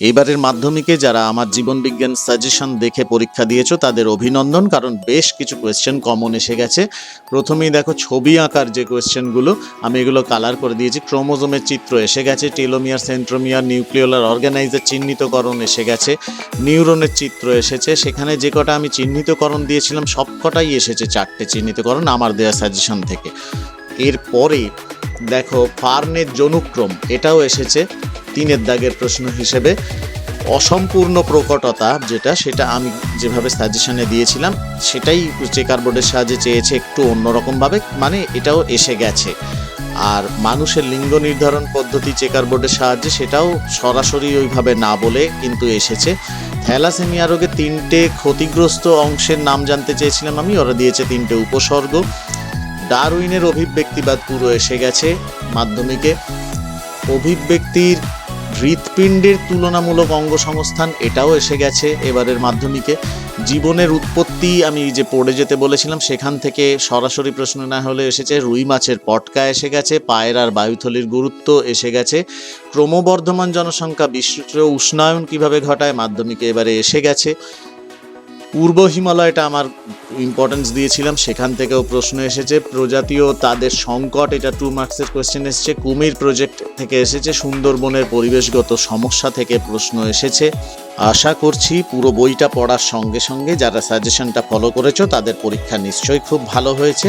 এবারের মাধ্যমিকে যারা আমার জীবন বিজ্ঞান সাজেশন দেখে পরীক্ষা দিয়েছ, তাদের অভিনন্দন, কারণ বেশ কিছু কোয়েশ্চেন কমন এসে গেছে। প্রথমেই দেখো, ছবি আঁকার যে কোয়েশ্চেনগুলো আমি এগুলো কালার করে দিয়েছি। ক্রোমোজোমের চিত্র এসে গেছে টেলোমিয়ার সেন্ট্রোমিয়ার নিউক্লিওলার অর্গানাইজার চিহ্নিতকরণ এসে গেছে নিউরনের চিত্র এসেছে। সেখানে যে কটা আমি চিহ্নিতকরণ দিয়েছিলাম, সব কটাই এসেছে চারটে চিহ্নিতকরণ আমার দেওয়া সাজেশন থেকে। এরপরে দেখো, ফার্নের জনুক্রম, এটাও এসেছে। তিনের দাগের প্রশ্ন হিসেবে অসম্পূর্ণ প্রকটতা যেটা, সেটা আমি যেভাবে সাজেশনে দিয়েছিলাম, সেটাই চেকার বোর্ডের সাহায্যে চেয়েছে একটু অন্যরকমভাবে মানে এটাও এসে গেছে। আর মানুষের লিঙ্গ নির্ধারণ পদ্ধতি চেকার বোর্ডের সাহায্যে, সেটাও সরাসরি ওইভাবে না বলে কিন্তু এসেছে। থ্যালাসেমিয়া রোগে তিনটে ক্ষতিগ্রস্ত অংশের নাম জানতে চেয়েছিলাম আমি, ওরা দিয়েছে তিনটে উপসর্গ। ডারউইনের অভিব্যক্তিবাদ পুরো এসে গেছে মাধ্যমিকে। অভিব্যক্তির হৃৎপিণ্ডের তুলনামূলক অঙ্গ সংস্থান এটাও এসে গেছে এবারের মাধ্যমিকে। জীবনের উৎপত্তি আমি যে পড়ে যেতে বলেছিলাম, সেখান থেকে সরাসরি প্রশ্ন না হলে এসেছে, রুই মাছের পটকা এসে গেছে, পায়ের আর বায়ুথলির গুরুত্ব এসে গেছে। ক্রমবর্ধমান জনসংখ্যা বিশ্ব উষ্ণায়ন কীভাবে ঘটায়, মাধ্যমিকে এবারে এসে গেছে। পূর্ব হিমালয়টা আমার ইম্পর্টেন্স দিয়েছিলাম, সেখান থেকেও প্রশ্ন এসেছে। প্রজাতীয় তাদের সংকট, এটা টু মার্কসের কোয়েশ্চেন এসেছে। কুমির প্রজেক্ট থেকে এসেছে, সুন্দরবনের পরিবেশগত সমস্যা থেকে প্রশ্ন এসেছে। আশা করছি পুরো বইটা পড়ার সঙ্গে সঙ্গে যারা সাজেশনটা ফলো করেছ, তাদের পরীক্ষা নিশ্চয়ই খুব ভালো হয়েছে।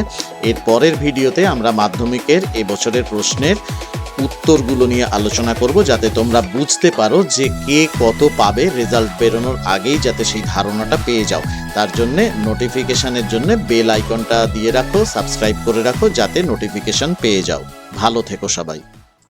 এর পরের ভিডিওতে আমরা মাধ্যমিকের এবছরের প্রশ্নের উত্তরগুলো নিয়ে আলোচনা করব যাতে তোমরা বুঝতে পারো যে কে কত পাবে রেজাল্ট বেরোনোর আগেই যাতে সেই ধারণাটা পেয়ে যাও। তার জন্যে নোটিফিকেশনের জন্য বেল আইকনটা দিয়ে রাখো সাবস্ক্রাইব করে রাখো যাতে নোটিফিকেশন পেয়ে যাও। ভালো থেকো সবাই।